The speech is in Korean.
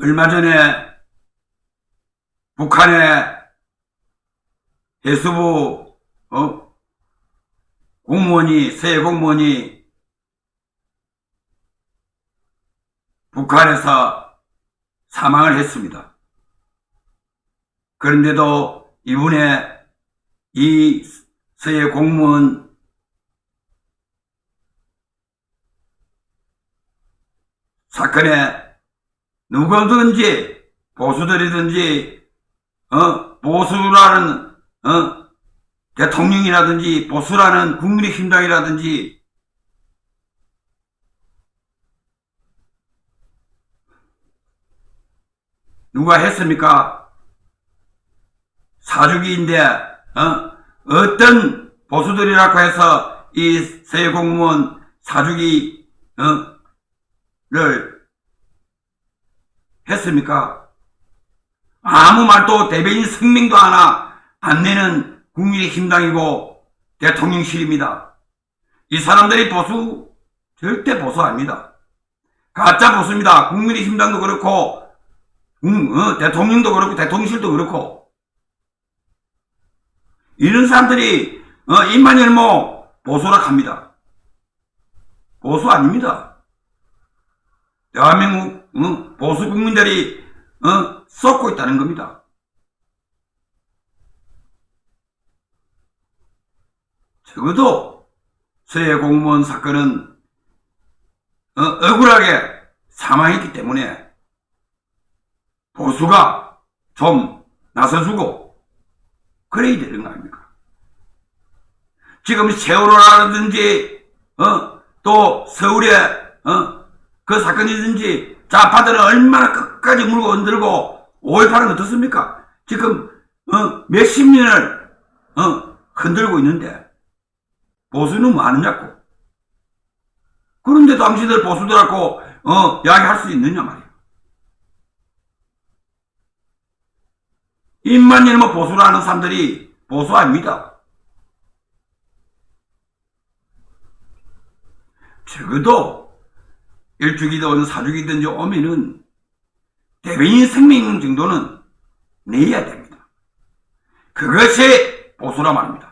얼마 전에 북한의 해수부 어? 공무원이 새 공무원이 북한에서 사망을 했습니다. 그런데도 이분의 이 서해 공무원 사건에 누구든지 보수들이든지 어 보수라는 어 대통령이라든지 보수라는 국민의힘당이라든지 누가 했습니까? 사주기인데 어? 어떤 보수들이라고 해서 이새 공무원 사주기 어? 를 했습니까? 아무 말도 대변인 성명도 하나 안 내는 국민의힘당이고 대통령실입니다. 이 사람들이 보수 절대 보수 아닙니다. 가짜 보수입니다. 국민의힘당도 그렇고 음, 어, 대통령도 그렇고 대통령실도 그렇고 이런 사람들이 어, 입만 열모 보수라 합니다. 보수 아닙니다. 대한민국 어, 보수 국민들이 어, 썩고 있다는 겁니다. 적어도 서해 공무원 사건은 어, 억울하게 사망했기 때문에 보수가 좀 나서주고 그래야 되는 거 아닙니까? 지금 세월호라든지 어, 또 서울에 어, 그 사건이든지 좌파들은 얼마나 끝까지 물고 흔들고 5.18은 어떻습니까? 지금 어, 몇십 년을 어, 흔들고 있는데 보수는 뭐 아느냐고. 그런데 당신들 보수들하고 어, 이야기할 수 있느냐 말이야. 입만 열면 보수라는 사람들이 보수 아닙니다. 적어도 일주기든 사주기든지 오면은 대변인 생명 정도는 내야 됩니다. 그것이 보수라 말입니다.